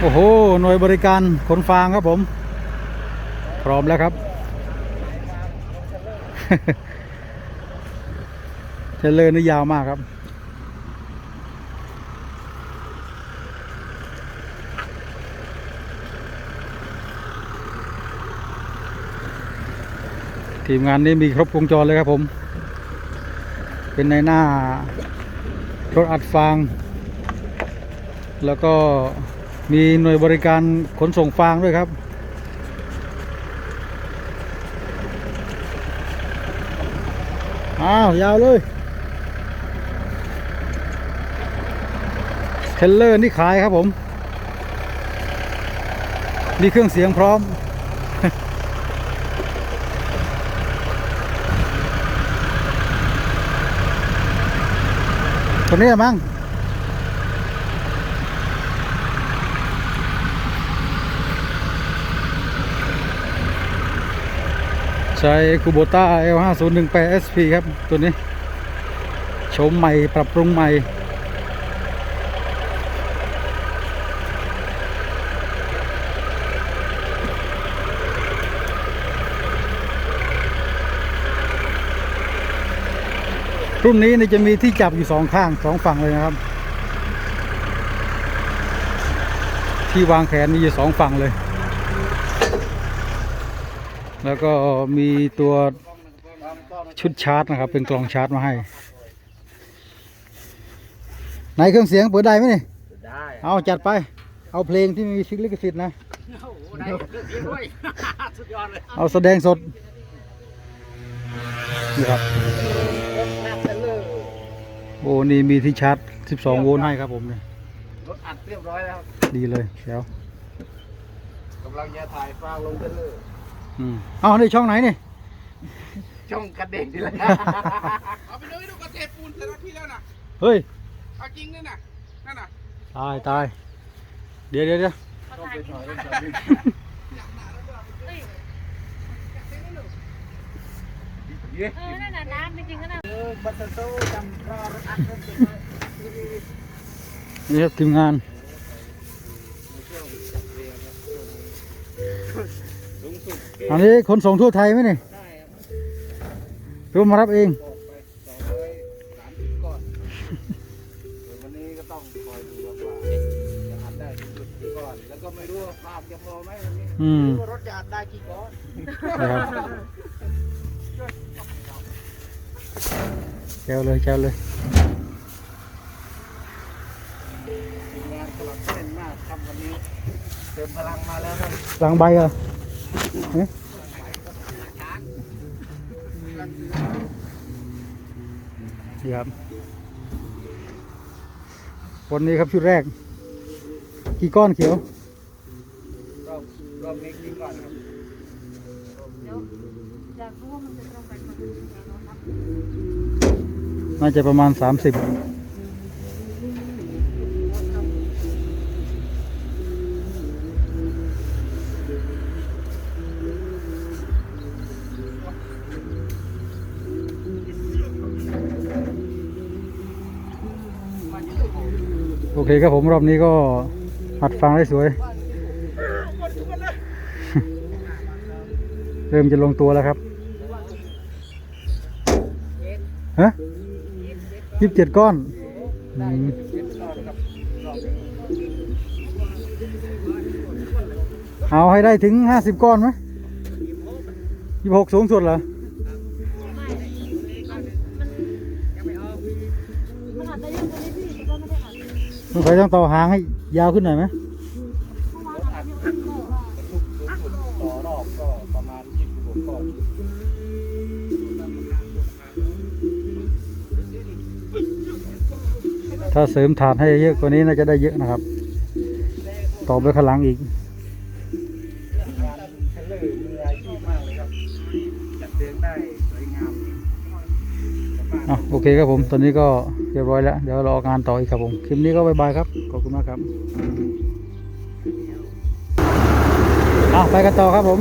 โอ้โห หน่วยบริการขนฟางครับผม พร้อมแล้วครับเทรลเลอร์นี่ยาวมากครับ ทีมงานนี้มีครบวงจรเลยครับผม เป็นในหน้ารถอัดฟาง แล้วก็ มีหน่วยบริการขนส่งฟางด้วยครับอ้าวยาวเลยเทลเลอร์นี่ขายครับผม มีเครื่องเสียงพร้อมคนนี้มั้ง ใช้คูโบต้า L5018 SP ครับ ตัวนี้โฉมใหม่ปรับปรุงใหม่ รุ่นนี้นี่จะมีที่จับอยู่สองข้างสองฝั่งเลยนะครับ ที่วางแขนมีอยู่สองฝั่งเลย แล้วก็มีตัวชุดชาร์จนะครับ เป็นกล่องชาร์จมาให้ ไหนเครื่องเสียงเปิดได้ไหมนี่ได้เอาจัดไป เอาเพลงที่มีชิคลิขสิทธิ์นะ โอ้โหได้เครื่องเสียงด้วย สุดยอดเลยเอาแสดงสดนี่ครับรถนักเลิศโอ้นี่มีที่ชาร์จ 12 โวลต์ให้ครับผมเนี่ยรถอัดเรียบร้อยแล้วดีเลยเดี๋ยว กำลังจะถ่ายฟางลงเทรลเลอร์ อืมเอาในช่องไหนนี่ ช่องกระเด็นดีเลยเอาไปเลยดูกระเทปูนเสร็จแล้วพี่แล้วนะเฮ้ย เอาจริงด้วยนะนั่นน่ะตายตาย เดี๋ยวเดี๋ยวเดี๋ยวต้องไปถอยต้องไปเย้เออ นั่นน่ะน้ำจริงๆก็น่ะเออบัตเตอร์โซ่จำรอรถอัดรถเสร็จนี่ครับทีมงาน อันนี้ขนส่งทั่วไทยไหมนี่ได้ครับหรือว่ามารับเองบอกไปสองร้อยสามสิบก้อนส่วนวันนี้ก็ต้องคอยดูว่าจะอัดได้กี่จุดกี่ก้อนแล้วก็ไม่รู้ว่าภาพจะพอไหมวันนี้อืมไม่รู้ว่ารถจะอัดได้กี่ก้อนนะครับแจวเลยแจวเลยทีมงานสลับเส้นมากครับวันนี้เติมพลังมาแล้วครับหลังใบเหรอเอ๊ะ นี่ครับวันนี้ครับชุดแรก กี่ก้อนเขียว รอบรอบนี้กี่ก้อนครับเดี๋ยวอยากรู้ว่ามันจะตรงกันไหมน่าจะประมาณ โอเคครับผมรอบนี้ก็หัดฟังได้สวย เริ่มจะลงตัวแล้วครับฮะยี่สิบเจ็ดก้อนเอาให้ได้ถึงห้าสิบก้อนไหมยี่หกสูงสุดเหรอ สงสัยต้องต่อหางให้ยาวขึ้นหน่อยไหมเมื่อวานเรายังไม่ได้ว่าทุกสูงสุดต่อรอบก็ประมาก้อนถ้าเสริมฐานให้เยอะกว่านี้น่าจะได้เยอะนะครับ ต่อไปข้างหลังอีกอะโอเคครับผม ตอนนี้ก็ รียบร้อยแล้ว เดี๋ยวรองานต่ออีกครับผม คลิปนี้ก็บายบายครับ ขอบคุณมากครับอะไปกันต่อครับผม